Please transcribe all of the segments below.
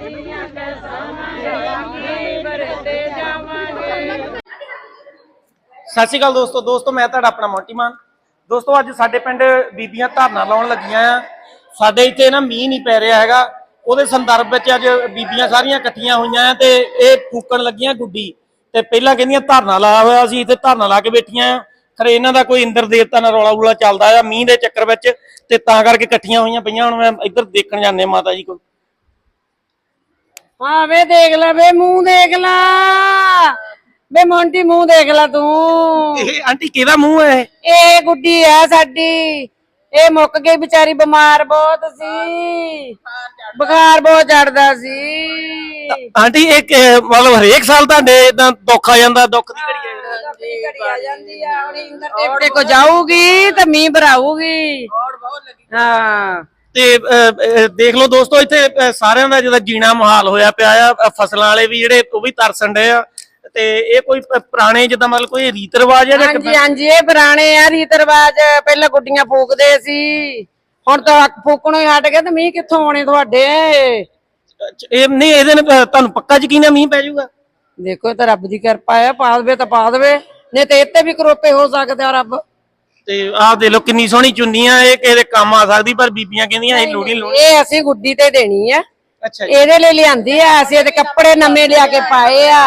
ਸਤਿ ਸ਼੍ਰੀ ਅਕਾਲ ਦੋਸਤੋ ਦੋਸਤੋ, ਮੈਂ ਤੁਹਾਡਾ ਆਪਣਾ ਮੋਂਟੀ ਮਾਨ। ਦੋਸਤੋ, ਅੱਜ ਸਾਡੇ ਪਿੰਡ ਬੀਬੀਆਂ ਧਰਨਾ ਲਾਉਣ ਲੱਗੀਆਂ ਆ। ਸਾਡੇ ਇੱਥੇ ਨਾ ਮੀਂਹ ਨਹੀਂ ਪੈ ਰਿਹਾ ਹੈਗਾ। ਉਹਦੇ ਸੰਦਰਭ ਵਿੱਚ ਅੱਜ ਬੀਬੀਆਂ ਸਾਰੀਆਂ ਇਕੱਠੀਆਂ ਹੋਈਆਂ ਆ ਤੇ ਇਹ ਫੂਕਣ ਲੱਗੀਆਂ ਗੁੱਡੀ। ਤੇ ਪਹਿਲਾਂ ਕਹਿੰਦੀਆਂ ਧਰਨਾ ਲਾਇਆ ਹੋਇਆ ਸੀ, ਇੱਥੇ ਧਰਨਾ ਲਾ ਕੇ ਬੈਠੀਆਂ ਆ। ਖਰੇ ਇਹਨਾਂ ਦਾ ਕੋਈ ਇੰਦਰ ਦੇਵਤਾ ਨਾਲ ਰੌਲਾ ਰੂਲਾ ਚੱਲਦਾ ਆ ਮੀਂਹ ਦੇ ਚੱਕਰ ਵਿੱਚ। ਤੇ ਤਾਂ ਕਰਕੇ ਇਕੱਠੀਆਂ ਹੋਈਆਂ ਪਈਆਂ, ਹੁਣ ਮੈਂ ਇੱਧਰ ਦੇਖਣ ਜਾਂਦੇ ਮਾਤਾ ਜੀ ਕੋਲ। ਹਾਂ ਵੇ ਦੇਖ ਲੈ ਵੇ ਮੂੰਹ ਦੇਖ ਲੈ। ਵੇ ਮੋਂਟੀ ਮੂੰਹ ਦੇਖ ਲੈ ਤੂੰ। ਇਹ ਆਂਟੀ ਕਿਹਦਾ ਮੂੰਹ ਹੈ ਇਹ? ਇਹ ਗੁੱਡੀ ਆ ਸਾਡੀ। ਇਹ ਮੁੱਕ ਗਈ ਵਿਚਾਰੀ ਬਿਮਾਰ ਬਹੁਤ ਸੀ। ਬੁਖਾਰ ਬਹੁਤ ਚੜਦਾ ਸੀ। ਆਂਟੀ ਇਹ ਕਿ- ਮਤਲਬ ਹਰੇਕ ਸਾਲ ਤੁਹਾਡੇ ਇਦਾਂ ਦੁੱਖ ਆ ਜਾਂਦਾ ਦੁੱਖ ਦੀ ਘੜੀ ਹੈ ਘੜੀ ਆ ਜਾਂਦੀ ਆ। ਹੁਣ ਇੰਦਰ ਦੇਵਤੇ ਕੋ ਜਾਊਗੀ ਤੇ ਮੀਂਹ ਭਰਾਊਗੀ। ਹਾਂ। ਤੇ ਦੇਖ ਲਓ ਦੋਸਤੋ ਇੱਥੇ ਸਾਰਿਆਂ ਦਾ ਜਿਹਦਾ ਜੀਣਾ ਮੁਹਾਲ ਹੋਇਆ ਪਿਆ ਆ ਫਸਲਾਂ ਵਾਲੇ ਵੀ ਜਿਹੜੇ ਉਹ ਵੀ ਤਰਸਣ ਡਏ ਆ। ਤੇ ਇਹ ਕੋਈ ਪੁਰਾਣੇ ਜਿੱਦਾਂ ਮਤਲਬ ਕੋਈ ਰੀਤ ਰਿਵਾਜ ਆ ਜਾਂ ਹਾਂਜੀ ਹਾਂਜੀ ਇਹ ਪੁਰਾਣੇ ਆ ਰੀਤ ਰਿਵਾਜ। ਪਹਿਲਾਂ ਗੁੱਡੀਆਂ ਫੂਕਦੇ ਸੀ ਹੁਣ ਤਾਂ ਫੂਕਣੋਂ ਹੀ ਹਟ ਗਏ ਤੇ ਮੀਂਹ ਕਿੱਥੋਂ ਆਉਣੇ ਤੁਹਾਡੇ? ਇਹ ਨਹੀਂ ਇਹਦੇ ਅਹ, ਤੁਹਾਨੂੰ ਪੱਕਾ ਯਕੀਨ ਹੈ ਮੀਂਹ ਪੈ ਜਾਊਗਾ? ਦੇਖੋ ਤਾਂ ਰੱਬ ਦੀ ਕਿਰਪਾ ਹੈ ਪਾ ਦੇਵੇ ਤਾਂ ਪਾ ਦੇਵੇ ਨਹੀਂ ਤੇ ਇੱਥੇ ਵੀ ਕਰੋਪੇ ਹੋ ਸਕਦੇ ਆ ਰੱਬ। ਤੇ ਆਹ ਦੇਖ ਲਓ ਕਿੰਨੀ ਸੋਹਣੀ ਚੁੰਨੀਆਂ ਇਹ ਕਿਸੇ ਦੇ ਕੰਮ ਆ ਸਕਦੀ ਪਰ ਬੀਬੀਆਂ ਕਹਿੰਦੀਆਂ ਇਹ ਲੋੜੀ ਲੋੜੀ ਇਹ ਅਸੀਂ ਗੁੱਡੀ ਤੇ ਦੇਣੀ ਆ। ਅੱਛਾ ਜੀ। ਇਹਦੇ ਲਈ ਲਿਆਂਦੀ ਆ ਅਸੀਂ ਇਹਦੇ ਕੱਪੜੇ ਨਵੇਂ ਲਿਆ ਕੇ ਪਾਏ ਆ।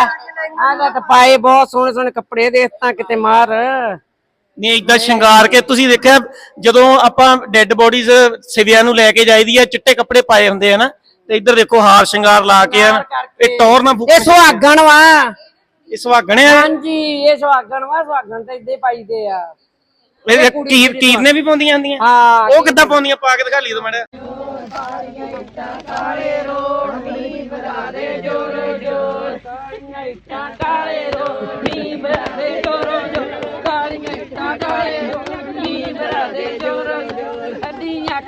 ਆਹ ਤਾਂ ਪਾਏ ਬਹੁਤ ਸੋਹਣੇ ਸੋਹਣੇ ਕੱਪੜੇ ਦੇ ਤਾਂ ਕਿਤੇ ਮਾਰ। ਨਹੀਂ ਇਦਾਂ ਸ਼ਿੰਗਾਰ ਕੇ ਤੁਸੀਂ ਦੇਖਿਆ ਜਦੋਂ ਆਪਾਂ ਡੈੱਡ ਬੋਡੀਜ਼ ਸਿਵਿਆਂ ਨੂੰ ਲੈ ਕੇ ਜਾਈਦੀ ਆ ਚਿੱਟੇ ਕੱਪੜੇ ਪਾਏ ਹੁੰਦੇ ਆ ਨਾ ਤੇ ਇੱਧਰ ਦੇਖੋ ਹਾਰ ਸ਼ਿੰਗਾਰ ਲਾ ਕੇ ਆ। ਇਹ ਟੌਰ ਨਾ ਇਹ ਸੁਹਾਗਣ ਵਾ। ਇਹ ਸੁਹਾਗਣੇ ਆ। ਹਾਂਜੀ ਇਹ ਸੁਹਾਗਣ ਵਾ ਸੁਹਾਗਣ ਤਾਂ ਇੱਦੇ ਪਾਈਦੇ ਆ। ਇਹ ਕੀਰ ਕੀਰ ਨੇ ਵੀ ਪਾਉਂਦੀਆਂ ਹੁੰਦੀਆਂ ਹਾਂ ਉਹ ਕਿੱਦਾਂ ਪਾਉਂਦੀਆਂ? ਪਾ ਕੇ ਦਿਖਾ ਲਈ ਤੂੰ ਮੜਾ ਅੱਡੀਆਂ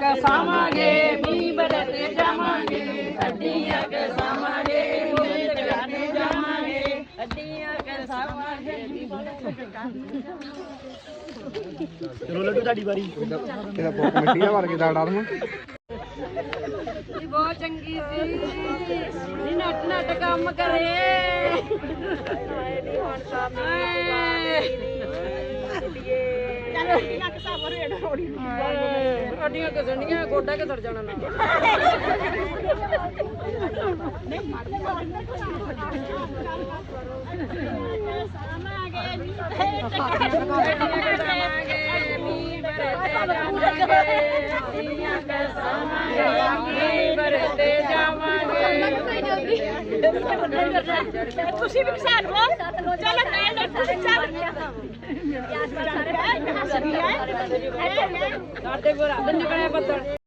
ਇਹਦਾ ਬਹੁਤ ਮਿੱਟੀਆਂ ਵਰ। ਕੇ ਦਾੜਾ ਨੂੰ ਜੀ ਬਹੁਤ ਚੰਗੀ ਸੀ। ਨੀ ਨੱਟ ਨੱਟ ਕੰਮ ਕਰੇ। ਨਹੀਂ ਹੁਣ ਤਾਂ ਅੱਡੀਆਂ ਕਸਣੀਆਂ ਗੋਡਾ ਕਿਸਰ ਜਾਣਾ ਨਾ ਤੁਸੀਂ ਵੀ ਕਿਸਾਨ ਹੋ ਚਲੋ ਮੈਂ ਨਹੀਂ ਚੱਲ ਸਾਡੇ ਕੋਲ ਨਿਕਲਿਆ ਪੱਤਰ।